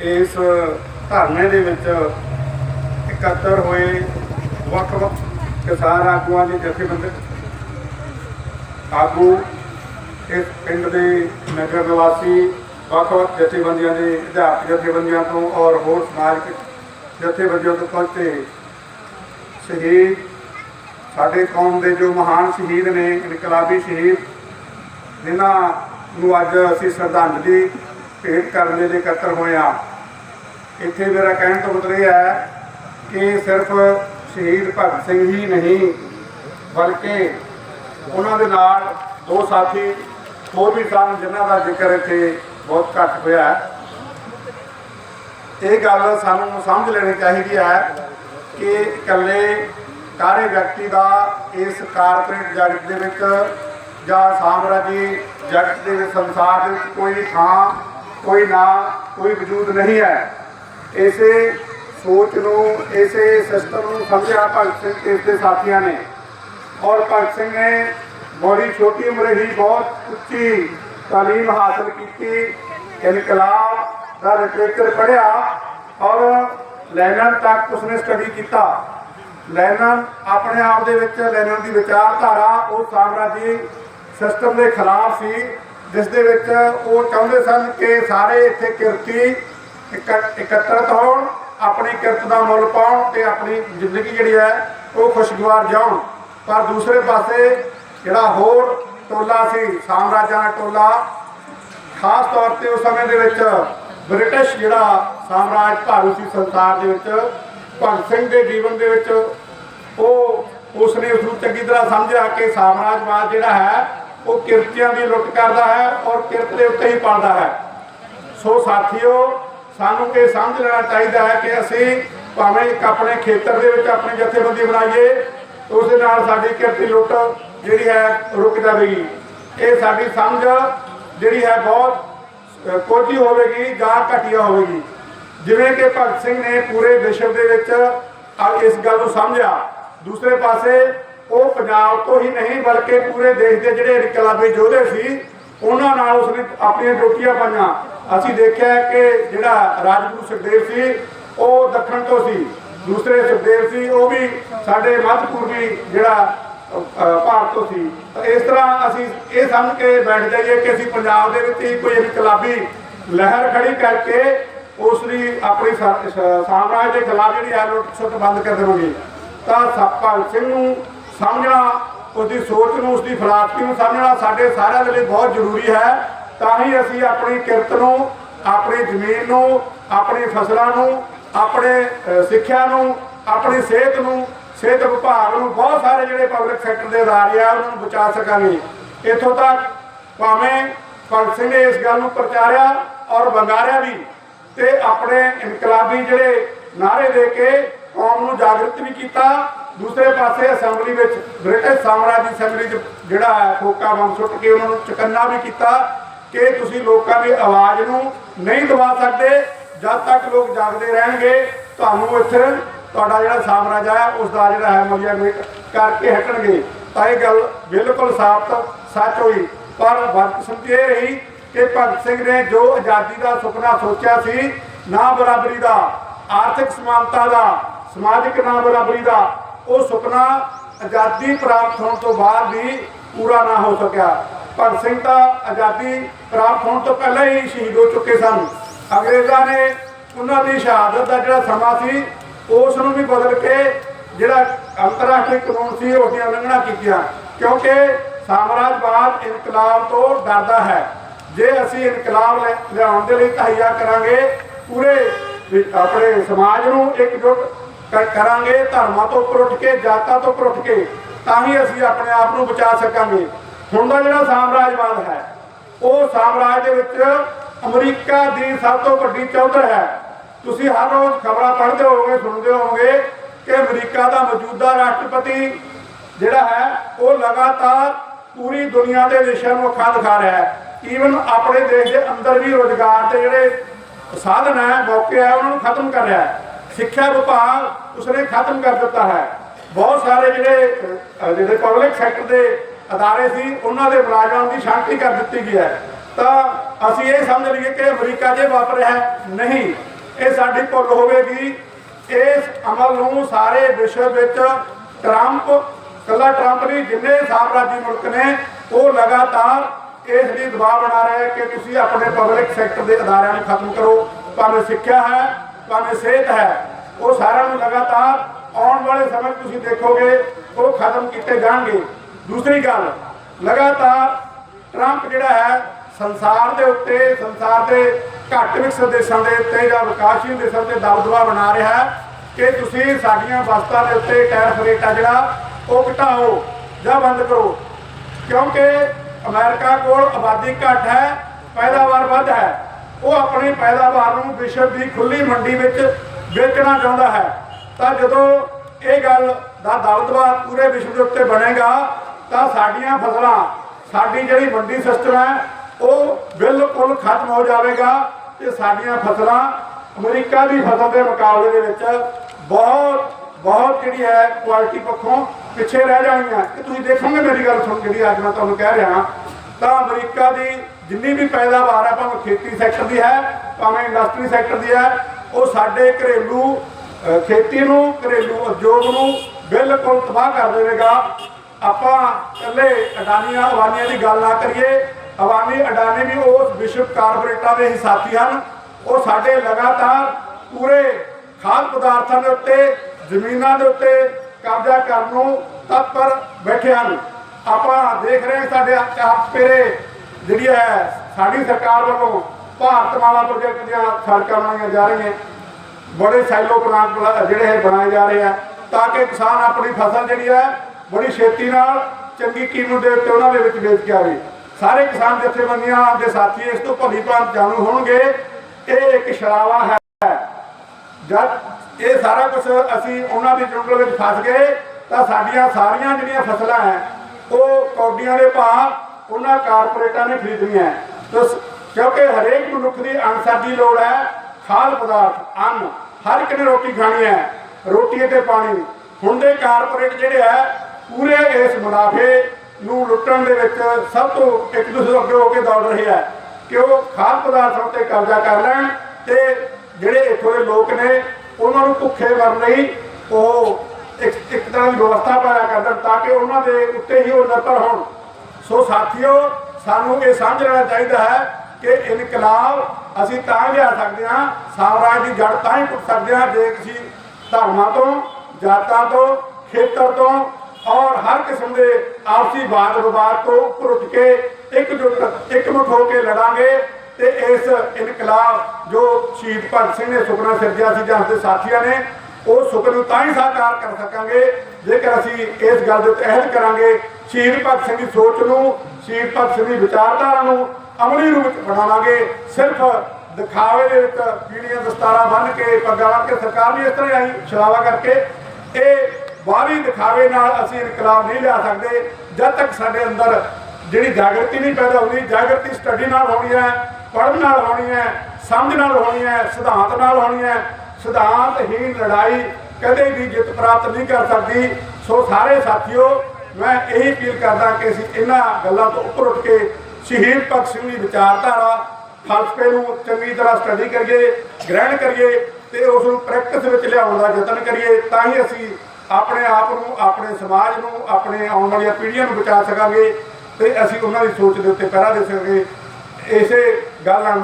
ਇਸ ਧਰਨੇ ਦੇ ਵਿੱਚ ਇਕੱਤਰ ਹੋਏ ਵੱਖ-ਵੱਖ ਕਿਸਾਨ ਆਗੂਆਂ ਦੇ ਜਥੇਬੰਦਕ ਆਗੂ, ਇਸ ਪਿੰਡ ਦੇ ਨਗਰ ਨਿਵਾਸੀ ਵੱਖ-ਵੱਖ ਜਥੇਬੰਦੀਆਂ ਦੇ ਅਧਿਆਪਕ ਜਥੇਬੰਦੀਆਂ ਤੋਂ ਔਰ ਹੋਰ ਸਮਾਜਿਕ ਜਥੇਬੰਦੀਆਂ ਤੋਂ ਪਹੁੰਚੇ ਸ਼ਹੀਦ। ਸਾਡੇ ਕੌਮ ਦੇ ਜੋ ਮਹਾਨ ਸ਼ਹੀਦ ਨੇ, ਇਨਕਲਾਬੀ ਸ਼ਹੀਦ, ਜਿਨ੍ਹਾਂ ਨੂੰ ਅੱਜ ਅਸੀਂ ਸ਼ਰਧਾਂਜਲੀ ਭੇਟ ਕਰਨ ਦੇ ਲਈ ਇਕੱਤਰ ਹੋਏ ਹਾਂ। ਇੱਥੇ ਮੇਰਾ ਕਹਿਣ ਤੋਂ ਮਤਲਬ ਇਹ ਹੈ ਕਿ ਸਿਰਫ ਸ਼ਹੀਦ ਭਗਤ ਸਿੰਘ ਹੀ ਨਹੀਂ, ਬਲਕਿ ਉਹਨਾਂ ਦੇ ਨਾਲ ਦੋ ਸਾਥੀ ਹੋਰ ਵੀ ਸਨ ਜਿਨ੍ਹਾਂ ਦਾ ਜ਼ਿਕਰ ਇੱਥੇ ਬਹੁਤ ਘੱਟ ਹੋਇਆ ਇਹ ਗੱਲ ਸਾਨੂੰ ਸਮਝ ਲੈਣੀ ਚਾਹੀਦੀ ਹੈ ਕਿ ਇਕੱਲੇ ਕਾਰੇ ਵਿਅਕਤੀ ਦਾ ਇਸ ਕਾਰਪੋਰੇਟ ਜਗਤ ਦੇ ਵਿੱਚ ਜਾਂ ਸਾਮਰਾਜੀ ਜਗਤ ਦੇ ਵਿੱਚ ਸੰਸਾਰ ਦੇ ਵਿੱਚ ਕੋਈ ਥਾਂ, ਕੋਈ ਨਾ, ਕੋਈ ਵਜੂਦ ਨਹੀਂ ਹੈ। ਇਸੇ ਸੋਚ ਨੂੰ, ਇਸੇ ਸਿਸਟਮ ਨੂੰ ਸਮਝਿਆ ਭਗਤ ਸਿੰਘ ਤੇ ਇਸ ਦੇ ਸਾਥੀਆਂ ਨੇ। ਔਰ ਭਗਤ ਸਿੰਘ ਨੇ ਬੜੀ ਛੋਟੀ ਉਮਰ ਹੀ ਬਹੁਤ ਉੱਚੀ ਤਾਲੀਮ ਹਾਸਲ ਕੀਤੀ। ਇਨਕਲਾਬ ਦਾ ਲਿਟਰੇਚਰ ਪੜ੍ਹਿਆ ਔਰ ਲੈਨਨ ਤੱਕ ਉਸਨੇ ਸਟੱਡੀ ਕੀਤਾ। ਲੈਨਨ ਆਪਣੇ ਆਪ ਦੇ ਵਿੱਚ, ਲੈਨਨ ਦੀ ਵਿਚਾਰਧਾਰਾ ਉਹ ਸਾਮਰਾਜੀ ਸਿਸਟਮ ਦੇ ਖਿਲਾਫ ਸੀ ਜਿਸ ਦੇ ਵਿੱਚ ਉਹ ਚਾਹੁੰਦੇ ਸਨ ਕਿ ਸਾਰੇ ਇੱਥੇ ਕਿਰਤੀ ਇਕੱਤਰਤ ਹੋਣ, ਆਪਣੀ ਕਿਰਤ ਦਾ ਮੁੱਲ ਪਾਉਣ ਤੇ ਆਪਣੀ ਜ਼ਿੰਦਗੀ ਜਿਹੜੀ ਹੈ ਉਹ ਖੁਸ਼ਗਵਾਰ ਜਾਉਣ। ਪਰ ਦੂਸਰੇ ਪਾਸੇ ਜਿਹੜਾ ਹੋਰ ਟੋਲਾ ਸੀ, ਸਾਮਰਾਜਾਂ ਦਾ ਟੋਲਾ, ਖਾਸ ਤੌਰ ਤੇ ਉਸ ਸਮੇਂ ਦੇ ਵਿੱਚ ਬ੍ਰਿਟਿਸ਼ ਜਿਹੜਾ ਸਾਮਰਾਜ ਭਾਰੂ ਸੀ ਸੰਸਾਰ ਦੇ ਵਿੱਚ, ਭਗਤ ਸਿੰਘ ਦੇ ਜੀਵਨ ਦੇ ਵਿੱਚ, ਉਹ ਉਸਨੇ ਉਸ ਨੂੰ ਚੰਗੀ ਤਰ੍ਹਾਂ ਸਮਝਿਆ ਕਿ ਸਾਮਰਾਜਵਾਦ ਜਿਹੜਾ ਹੈ, ਉਹ ਕਿਰਤੀਆਂ ਦੀ ਲੁੱਟ ਕਰਦਾ ਹੈ ਔਰ ਕਿਰਤ ਦੇ ਉੱਤੇ ਹੀ ਪਲਦਾ ਹੈ। ਸੋ ਸਾਥੀਓ ਸਾਨੂੰ ਇਹ ਸਮਝ ਲੈਣਾ ਚਾਹੀਦਾ ਹੈ ਕਿ ਅਸੀਂ ਭਾਵੇਂ ਇੱਕ ਆਪਣੇ ਖੇਤਰ ਦੇ ਵਿੱਚ ਆਪਣੀ ਜਥੇਬੰਦੀ ਬਣਾਈਏ ਉਸ ਦੇ ਨਾਲ ਸਾਡੀ ਕਿਰਤੀ ਲੁੱਟ ਜਿਹੜੀ ਹੈ ਰੁਕ ਜਾਵੇਗੀ। ਇਹ ਸਾਡੀ ਸਮਝ ਜਿਹੜੀ ਹੈ ਬਹੁਤ ਅ, ਕੋਝੀ ਹੋਵੇਗੀ ਜਾਂ ਘਟੀਆ ਹੋਵੇਗੀ। ਜਿਵੇਂ ਕਿ ਭਗਤ ਸਿੰਘ ਨੇ ਪੂਰੇ ਵਿਸ਼ਵ ਦੇ ਵਿੱਚ ਇਸ ਗੱਲ ਨੂੰ ਸਮਝਿਆ। ਦੂਸਰੇ ਪਾਸੇ ਉਹ ਪੰਜਾਬ ਤੋਂ ਹੀ ਨਹੀਂ ਬਲਕਿ ਪੂਰੇ ਦੇਸ਼ ਦੇ ਜਿਹੜੇ ਇਨਕਲਾਬੀ ਯੋਧੇ ਸੀ ਉਹਨਾਂ ਨਾਲ ਉਸਨੇ ਆਪਣੀਆਂ ਡਿਊਟੀਆਂ ਪਾਈਆਂ। ਅਸੀਂ ਦੇਖਿਆ ਕਿ ਜਿਹੜਾ ਰਾਜਗੁਰੂ ਸੁਖਦੇਵ ਸੀ, ਉਹ ਦੱਖਣ ਤੋਂ ਸੀ, ਦੂਸਰੇ ਸੁਖਦੇਵ ਸੀ, ਉਹ ਵੀ ਸਾਡੇ ਮੱਧ ਪੂਰਬੀ ਜਿਹੜਾ ਭਾਰਤ ਤੋਂ ਸੀ। ਇਸ ਤਰ੍ਹਾਂ ਅਸੀਂ ਇਹ ਸਮਝ ਕੇ ਬੈਠ ਜਾਈਏ ਕਿ ਅਸੀਂ ਪੰਜਾਬ ਦੇ ਵਿੱਚ ਹੀ ਕੋਈ ਇਨਕਲਾਬੀ ਲਹਿਰ ਖੜੀ ਕਰਕੇ ਉਸ ਦੀ ਆਪਣੀ ਸਾਮਰਾਜ ਦੇ ਖਿਲਾਫ ਜਿਹੜੀ ਹੈ ਲੁੱਟ ਸੁੱਟ ਬੰਦ ਕਰ ਦੇਵਾਂਗੇ। ਤਾਂ ਸ- ਭਗਤ ਸਿੰਘ ਨੂੰ ਸਮਝਣਾ, ਉਹਦੀ ਸੋਚ ਨੂੰ, ਉਸਦੀ ਫਲਸਫੀ ਨੂੰ ਸਮਝਣਾ ਸਾਡੇ ਸਾਰਿਆਂ ਦੇ ਲਈ ਬਹੁਤ ਜ਼ਰੂਰੀ ਹੈ। ਤਾਂ ਹੀ ਅਸੀਂ ਆਪਣੀ ਕਿਰਤ ਨੂੰ, ਆਪਣੀ ਜ਼ਮੀਨ ਨੂੰ, ਆਪਣੀ ਫਸਲਾਂ ਨੂੰ, ਆਪਣੇ ਸਿੱਖਿਆ ਨੂੰ, ਆਪਣੀ ਸਿਹਤ ਨੂੰ, ਸਿਹਤ ਵਿਭਾਗ ਨੂੰ, ਬਹੁਤ ਸਾਰੇ ਜਿਹੜੇ ਪਬਲਿਕ ਸੈਕਟਰ ਦੇ ਅਦਾਰੇ ਆ, ਉਹਨਾਂ ਨੂੰ ਬਚਾ ਸਕਾਂਗੇ। ਇੱਥੋਂ ਤੱਕ ਭਾਵੇਂ ਭਗਤ ਸਿੰਘ ਨੇ ਇਸ ਗੱਲ ਨੂੰ ਪ੍ਰਚਾਰਿਆ ਔਰ ਵੰਗਾਰਿਆ ਵੀ ਤੇ ਆਪਣੇ ਇਨਕਲਾਬੀ ਜਿਹੜੇ ਨਾਰੇ ਦੇ ਕੇ ਕੌਮ ਨੂੰ ਜਾਗਰਤ ਵੀ ਕੀਤਾ। ਦੂਸਰੇ ਪਾਸੇ ਅਸੈਂਬਲੀ ਵਿੱਚ ਬ੍ਰਿਟਿਸ਼ ਸਾਮਰਾਜ ਅਸੈਂਬਲੀ 'ਚ ਜਿਹੜਾ ਹੈ ਫੋਕਾ ਸੁੱਟ ਕੇ ਉਹਨਾਂ ਨੂੰ ਚੁਕੰਨਾ ਵੀ ਕੀਤਾ। ਕਿ ਤੁਸੀਂ ਲੋਕਾਂ ਦੀ ਆਵਾਜ਼ ਨੂੰ ਨਹੀਂ ਦਬਾ ਸਕਦੇ। ਜਦ ਤੱਕ ਲੋਕ ਜਾਗਦੇ ਰਹਿਣਗੇ, ਤੁਹਾਨੂੰ ਇੱਥੇ ਤੁਹਾਡਾ ਜਿਹੜਾ ਸਾਮਰਾਜ ਹੈ ਉਸ ਦਾ ਜਿਹੜਾ ਹੈ ਮੁਹੱਈਆ ਕਰਕੇ ਹਟਣਗੇ। ਤਾਂ ਇਹ ਗੱਲ ਬਿਲਕੁਲ ਸਾਫ਼ ਸੱਚ ਹੋਈ। ਪਰ ਬਦਕਿਸਮਤੀ ਇਹ ਰਹੀ ਕਿ ਭਗਤ ਸਿੰਘ ਨੇ ਜੋ ਆਜ਼ਾਦੀ ਦਾ ਸੁਪਨਾ ਸੋਚਿਆ ਸੀ, ਨਾ ਬਰਾਬਰੀ ਦਾ, ਆਰਥਿਕ ਸਮਾਨਤਾ ਦਾ, ਸਮਾਜਿਕ ਨਾ ਬਰਾਬਰੀ ਦਾ, ਉਹ ਸੁਪਨਾ ਆਜ਼ਾਦੀ ਪ੍ਰਾਪਤ ਹੋਣ ਤੋਂ ਬਾਅਦ ਵੀ ਪੂਰਾ ਨਾ ਹੋ ਸਕਿਆ। ਭਗਤ ਸਿੰਘ ਤਾਂ ਆਜ਼ਾਦੀ ਪ੍ਰਾਪਤ ਹੋਣ ਤੋਂ ਪਹਿਲਾਂ ਹੀ ਸ਼ਹੀਦ ਹੋ ਚੁੱਕੇ ਸਨ। ਅੰਗਰੇਜ਼ਾਂ ਨੇ ਉਹਨਾਂ ਦੀ ਸ਼ਹਾਦਤ ਦਾ ਜਿਹੜਾ ਸਮਾਂ ਸੀ, ਉਸ ਨੂੰ ਵੀ ਬਦਲ ਕੇ ਜਿਹੜਾ ਅੰਤਰਰਾਸ਼ਟਰੀ ਕਾਨੂੰਨ ਸੀ, ਉਸ ਦੀਆਂ ਉਲੰਘਣਾ ਕੀਤੀਆਂ। ਕਿਉਂਕਿ ਸਾਮਰਾਜਵਾਦ ਇਨਕਲਾਬ ਤੋਂ ਡਰਦਾ ਹੈ। ਜੇ ਅਸੀਂ ਇਨਕਲਾਬ ਲੈ- ਲਿਆਉਣ ਦੇ ਲਈ ਤਹਈਆ ਕਰਾਂਗੇ, ਪੂਰੇ ਆਪਣੇ ਸਮਾਜ ਨੂੰ ਇਕਜੁੱਟ ਕਰਾਂਗੇ, ਧਰਮਾਂ ਤੋਂ ਉੱਪਰ ਉੱਠ ਕੇ, ਜਾਤਾਂ ਤੋਂ ਉੱਪਰ ਉੱਠ ਕੇ, ਤਾਂ ਹੀ ਅਸੀਂ ਆਪਣੇ ਆਪ ਨੂੰ ਬਚਾ ਸਕਾਂਗੇ। ਹੁਣ ਦਾ ਜਿਹੜਾ ਸਾਮਰਾਜਵਾਦ ਹੈ, ਉਹ ਸਾਮਰਾਜ ਦੇ ਵਿੱਚ ਅਮਰੀਕਾ ਦੀ ਸਭ ਤੋਂ ਵੱਡੀ ਚੌਧਰ ਹੈ। ਤੁਸੀਂ ਹਰ ਰੋਜ਼ ਖਬਰਾਂ ਪੜ੍ਹਦੇ ਹੋਵੋਗੇ, ਸੁਣਦੇ ਹੋਵੋਗੇ ਕਿ ਅਮਰੀਕਾ ਦਾ ਮੌਜੂਦਾ ਰਾਸ਼ਟਰਪਤੀ ਜਿਹੜਾ ਹੈ, ਉਹ ਲਗਾਤਾਰ ਪੂਰੀ ਦੁਨੀਆ ਦੇ ਦੇਸ਼ਾਂ ਨੂੰ ਅੱਖਾਂ ਦਿਖਾ ਰਿਹਾ ਹੈ। ਈਵਨ ਆਪਣੇ ਦੇਸ਼ ਦੇ ਅੰਦਰ ਵੀ ਰੋਜ਼ਗਾਰ ਦੇ ਜਿਹੜੇ ਸਾਧਨ ਹੈ, ਮੌਕੇ ਹੈ, ਉਹਨਾਂ ਨੂੰ ਖਤਮ ਕਰ ਰਿਹਾ ਹੈ। ਸਿੱਖਿਆ ਵਿਭਾਗ ਉਸਨੇ ਖਤਮ ਕਰ ਦਿੱਤਾ ਹੈ। ਬਹੁਤ ਸਾਰੇ ਜਿਹੜੇ ਜਿਹੜੇ ਪਬਲਿਕ ਸੈਕਟਰ ਦੇ ਅਦਾਰੇ ਸੀ, ਉਹਨਾਂ ਦੇ ਮੁਲਾਜ਼ਮਾਂ ਦੀ ਸ਼ਾਂਤੀ ਕਰ ਦਿੱਤੀ ਗਈ ਹੈ। ਤਾਂ ਅਸੀਂ ਇਹ ਸਮਝ ਲਈਏ ਕਿ ਅਮਰੀਕਾ ਜੇ ਵਾਪਰ ਰਿਹਾ ਨਹੀਂ, ਇਹ ਸਾਡੀ ਭੁੱਲ ਹੋਵੇਗੀ। ਇਸ ਅਮਲ ਨੂੰ ਸਾਰੇ ਵਿਸ਼ਵ ਵਿੱਚ ਟਰੰਪ, ਕੱਲਾ ਟਰੰਪ ਨਹੀਂ, ਜਿੰਨੇ ਸਾਮਰਾਜੀ ਮੁਲਕ ਨੇ, ਉਹ ਲਗਾਤਾਰ ਇਸ ਲਈ ਦਬਾਅ ਬਣਾ ਰਹੇ ਕਿ ਤੁਸੀਂ ਆਪਣੇ ਪਬਲਿਕ ਸੈਕਟਰ ਦੇ ਅਦਾਰਿਆਂ ਨੂੰ ਖਤਮ ਕਰੋ। ਭਾਵੇਂ ਸਿੱਖਿਆ ਹੈ, ਭਾਵੇਂ ਸਿਹਤ ਹੈ, ਉਹ ਸਾਰਿਆਂ ਨੂੰ ਲਗਾਤਾਰ ਆਉਣ ਵਾਲੇ ਸਮੇਂ ਤੁਸੀਂ ਦੇਖੋਗੇ, ਉਹ ਖਤਮ ਕੀਤੇ ਜਾਣਗੇ। ਦੂਸਰੀ ਗੱਲ, ਲਗਾਤਾਰ ਟਰੰਪ ਜਿਹੜਾ ਹੈ, ਸੰਸਾਰ ਦੇ ਉੱਤੇ, ਸੰਸਾਰ ਦੇ ਘੱਟ ਵਿਕਸਿਤ ਦੇਸ਼ਾਂ ਦੇ ਉੱਤੇ ਜਾਂ ਵਿਕਾਸਸ਼ੀਲ ਦੇਸ਼ਾਂ ਤੇ ਦਬਦਬਾ ਬਣਾ ਰਿਹਾ ਹੈ ਕਿ ਤੁਸੀਂ ਸਾਡੀਆਂ ਵਸਤਾਂ ਦੇ ਉੱਤੇ ਟੈਰਿਫ ਰੇਟ ਆ ਜਿਹੜਾ, ਉਹ ਘਟਾਓ ਜਾਂ ਬੰਦ ਕਰੋ। ਕਿਉਂਕਿ ਅਮਰੀਕਾ ਕੋਲ ਆਬਾਦੀ ਘੱਟ ਹੈ, ਪੈਦਾਵਾਰ ਵੱਧ ਹੈ। ਉਹ ਆਪਣੀ ਪੈਦਾਵਾਰ ਨੂੰ ਵਿਸ਼ਵ ਦੀ ਖੁੱਲੀ ਮੰਡੀ ਵਿੱਚ ਵੇਚਣਾ ਚਾਹੁੰਦਾ ਹੈ। ਤਾਂ ਜਦੋਂ ਇਹ ਗੱਲ ਦਾ ਦਬਦਬਾ ਪੂਰੇ ਵਿਸ਼ਵ ਦੇ ਉੱਤੇ ਬਣੇਗਾ ਤਾਂ ਸਾਡੀਆਂ ਫਸਲਾਂ, ਸਾਡੀ ਜਿਹੜੀ ਮੰਡੀ ਸਿਸਟਮ ਹੈ, ਉਹ ਬਿਲਕੁਲ ਖਤਮ ਹੋ ਜਾਵੇਗਾ ਤੇ ਸਾਡੀਆਂ ਫਸਲਾਂ ਅਮਰੀਕਾ ਦੀ ਫਸਲ ਦੇ ਮੁਕਾਬਲੇ ਦੇ ਵਿੱਚ ਬਹੁਤ ਬਹੁਤ ਜਿਹੜੀ ਹੈ ਕੁਆਲਿਟੀ ਪੱਖੋਂ ਪਿੱਛੇ ਰਹਿ ਜਾਣਗੀਆਂ। ਕਿ ਤੁਸੀਂ ਦੇਖੋਗੇ ਮੇਰੀ ਗੱਲ ਸੁਣ ਜਿਹੜੀ ਅੱਜ ਮੈਂ ਤੁਹਾਨੂੰ ਕਹਿ ਰਿਹਾ, ਤਾਂ ਅਮਰੀਕਾ ਦੀ ਜਿੰਨੀ ਵੀ ਪੈਦਾਵਾਰ ਹੈ, ਭਾਵੇਂ ਖੇਤੀ ਸੈਕਟਰ ਦੀ ਹੈ, ਭਾਵੇਂ ਇੰਡਸਟਰੀ ਸੈਕਟਰ ਦੀ ਹੈ, ਉਹ ਸਾਡੇ ਘਰੇਲੂ ਖੇਤੀ ਨੂੰ, ਘਰੇਲੂ ਉਦਯੋਗ ਨੂੰ ਬਿਲਕੁਲ ਤਬਾਹ ਕਰ ਦੇਵੇਗਾ। ਆਪਾਂ ਇਕੱਲੇ ਅਡਾਨੀਆਂ ਅਵਾਨੀਆਂ ਦੀ ਗੱਲ ਨਾ ਕਰੀਏ, ਅਵਾਨੀ ਅਡਾਨੀ ਵੀ ਉਸ ਵਿਸ਼ਵ ਕਾਰਪੋਰੇਟਾਂ ਦੇ ਹੀ ਸਾਥੀ ਹਨ। ਉਹ ਸਾਡੇ ਲਗਾਤਾਰ ਪੂਰੇ ਖਾਦ ਪਦਾਰਥਾਂ ਦੇ ਉੱਤੇ, ਜ਼ਮੀਨਾਂ ਦੇ ਉੱਤੇ ਕਬਜ਼ਾ ਕਰਨ ਨੂੰ ਤਤਪਰ ਬੈਠੇ ਹਨ। ਆਪਾਂ ਦੇਖ ਰਹੇ ਸਾਡੇ ਚਾਰ ਪੇਰੇ ਜਿਹੜੀ ਹੈ ਸਾਡੀ ਸਰਕਾਰ ਵੱਲੋਂ ਭਾਰਤ ਮਾਲਾ ਪ੍ਰੋਜੈਕਟ ਦੀਆਂ ਸੜਕਾਂ ਬਣਾਈਆਂ ਜਾ ਰਹੀਆਂ ਬੜੇ ਸੈਲੋ ਪਲਾਂਟ ਜਿਹੜੇ ਬਣਾਏ ਜਾ ਰਹੇ ਆ, ਤਾਂ ਕਿ ਕਿਸਾਨ ਆਪਣੀ ਫਸਲ ਜਿਹੜੀ ਹੈ ਬੜੀ ਛੇਤੀ ਨਾਲ ਚੰਗੀ ਕੀਮਤ ਦੇ ਉੱਤੇ ਉਹਨਾਂ ਦੇ ਵਿੱਚ ਵੇਚ ਕੇ ਆਵੇ ਸਾਰੇ ਕਿਸਾਨ ਜਥੇਬੰਦੀਆਂ ਦੇ ਸਾਥੀ ਇਸ ਤੋਂ ਭਲੀ ਭਾਂਤ ਜਾਣੂ ਹੋਣਗੇ। ਇਹ ਇੱਕ ਛਲਾਵਾ ਹੈ। ਜਦ ਇਹ ਸਾਰਾ ਕੁਝ ਅਸੀਂ ਉਹਨਾਂ ਦੀ ਜੰਗਲ ਵਿੱਚ ਫਸ ਗਏ, ਤਾਂ ਸਾਡੀਆਂ ਸਾਰੀਆਂ ਜਿਹੜੀਆਂ ਫਸਲਾਂ ਹੈ, ਉਹ ਕੌਡੀਆਂ ਦੇ ਭਾਅ ਉਹਨਾਂ ਕਾਰਪੋਰੇਟਾਂ ਨੇ ਖਰੀਦਣੀਆਂ ਤਾਂ ਕਿਉਂਕਿ ਹਰੇਕ ਮਨੁੱਖ ਦੀ ਅਨਸਰ ਦੀ ਲੋੜ ਹੈ, ਖਾਲ ਪਦਾਰਥ, ਅੰਨ, ਹਰ ਇੱਕ ਨੇ ਰੋਟੀ ਖਾਣੀ ਹੈ ਰੋਟੀ ਅਤੇ ਪਾਣੀ। ਹੁਣ ਦੇ ਕਾਰਪੋਰੇਟ ਜਿਹੜੇ ਹੈ ਪੂਰੇ ਇਸ ਮੁਨਾਫੇ ਨੂੰ ਲੁੱਟਣ ਦੇ ਵਿੱਚ ਸਭ ਤੋਂ ਇੱਕ ਦੂਸਰੇ ਅੱਗੇ ਹੋ ਕੇ ਦੌੜ ਰਹੇ ਹੈ ਕਿ ਉਹ ਖਾਦ ਪਦਾਰਥਾਂ ਤੇ ਕਬਜ਼ਾ ਕਰ ਲੈਣ ਤੇ ਜਿਹੜੇ ਇੱਥੋਂ ਦੇ ਲੋਕ ਨੇ ਉਹਨਾਂ ਨੂੰ ਭੁੱਖੇ ਮਰਨ ਲਈ ਉਹ ਇੱਕ ਇੱਕ ਤਰ੍ਹਾਂ ਦੀ ਵਿਵਸਥਾ ਪੈਦਾ ਕਰ ਦੇਣ ਤਾਂ ਕਿ ਉਹਨਾਂ ਦੇ ਉੱਤੇ ਹੀ ਉਹ ਨਿਰਭਰ ਹੋਣ। ਸੋ ਸਾਥੀਓ, ਸਾਨੂੰ ਇਹ ਸਮਝ ਲੈਣਾ ਚਾਹੀਦਾ ਹੈ ਕਿ ਇਨਕਲਾਬ ਅਸੀਂ ਤਾਂ ਲਿਆ ਸਕਦੇ ਹਾਂ, ਸਾਮਰਾਜ ਦੀ ਜੜ ਤਾਂ ਹੀ ਪੁੱਟ ਸਕਦੇ ਹਾਂ ਜੇ ਅਸੀਂ ਧਰਮਾਂ ਤੋਂ, ਜਾਤਾਂ ਤੋਂ, ਖੇਤਰ ਤੋਂ ਔਰ ਹਰ ਕਿਸਮ ਦੇ ਆਪਸੀ ਵਾਦ ਵਿਵਾਦ ਤੋਂ ਉੱਪਰ ਉੱਠ ਕੇ ਇਕਜੁੱਟ, ਇਕਮੁੱਠ ਹੋ ਕੇ ਲੜਾਂਗੇ ਤੇ ਇਸ ਇਨਕਲਾਬ ਜੋ ਸ਼ਹੀਦ ਭਗਤ ਸਿੰਘ ਨੇ ਸੁਪਨਾ ਸਿਰਜਿਆ ਸੀ ਜਾਂ ਉਸਦੇ ਸਾਥੀਆਂ ਨੇ, ਉਹ ਸੁਪਨੇ ਨੂੰ ਤਾਂ ਹੀ ਸਾਕਾਰ ਕਰ ਸਕਾਂਗੇ ਜੇਕਰ ਅਸੀਂ ਇਸ ਗੱਲ ਦੇ ਉੱਤੇ ਅਹਿਦ ਕਰਾਂਗੇ। ਸ਼ਹੀਦ ਭਗਤ ਸਿੰਘ ਦੀ ਸੋਚ ਨੂੰ, ਸ਼ਹੀਦ ਭਗਤ ਸਿੰਘ ਦੀ ਵਿਚਾਰਧਾਰਾ ਨੂੰ ਅਮਲੀ ਰੂਪ ਵਿੱਚ ਬਣਾਵਾਂਗੇ। ਸਿਰਫ ਦਿਖਾਵੇ ਦੇ ਵਿੱਚ ਪੀੜੀਆਂ ਦਸਤਾਰਾਂ ਬੰਨ੍ਹ ਕੇ, ਪੱਗਾਂ ਬੰਨ ਕੇ ਸਰਕਾਰ ਵੀ ਇਸ ਤਰ੍ਹਾਂ ਆਈ ਛਲਾਵਾ ਕਰਕੇ ਇਹ ਬਾਹਰੀ ਦਿਖਾਵੇ ਨਾਲ ਅਸੀਂ ਇਨਕਲਾਬ ਨਹੀਂ ਲਿਆ ਸਕਦੇ। ਜਦ ਤੱਕ ਸਾਡੇ ਅੰਦਰ ਜਿਹੜੀ ਜਾਗਰਤੀ ਨਹੀਂ ਪੈਦਾ ਹੋਣੀ, ਜਾਗਰਤੀ ਸਟੱਡੀ ਨਾਲ ਹੋਣੀ ਹੈ, ਪੜ੍ਹਨ ਨਾਲ ਹੋਣੀ ਹੈ, ਸਮਝ ਨਾਲ ਹੋਣੀ ਹੈ, ਸਿਧਾਂਤ ਨਾਲ ਹੋਣੀ ਹੈ ਸਿਧਾਂਤਹੀਨ ਲੜਾਈ ਕਦੇ ਵੀ ਜਿੱਤ ਪ੍ਰਾਪਤ ਨਹੀਂ ਕਰ ਸਕਦੀ। ਸੋ ਸਾਰੇ ਸਾਥੀਓ, ਮੈਂ ਇਹੀ ਅਪੀਲ ਕਰਦਾ ਕਿ ਅਸੀਂ ਇਹਨਾਂ ਗੱਲਾਂ ਤੋਂ ਉੱਪਰ ਉੱਠ ਕੇ ਸ਼ਹੀਦ ਭਗਤ ਸਿੰਘ ਦੀ ਵਿਚਾਰਧਾਰਾ ਫਲਸਫੇ ਨੂੰ ਚੰਗੀ ਤਰ੍ਹਾਂ ਸਟੱਡੀ ਕਰੀਏ, ਗ੍ਰਹਿਣ ਕਰੀਏ ਤੇ ਉਸ ਨੂੰ ਪ੍ਰੈਕਟਿਸ ਵਿੱਚ ਲਿਆਉਣ ਦਾ ਯਤਨ ਕਰੀਏ, ਤਾਂ ਹੀ ਅਸੀਂ ਆਪਣੇ ਆਪ ਨੂੰ, ਆਪਣੇ ਸਮਾਜ ਨੂੰ, ਆਪਣੇ ਆਉਣ ਵਾਲੀਆਂ ਪੀੜ੍ਹੀਆਂ ਨੂੰ ਬਚਾ ਸਕਾਂਗੇ ਤੇ ਅਸੀਂ ਉਹਨਾਂ ਦੀ ਸੋਚ ਦੇ ਉੱਤੇ ਪਹਿਰਾ ਦੇ ਸਕਾਂਗੇ। ਇਸੇ ਗੱਲ ਨਾਲ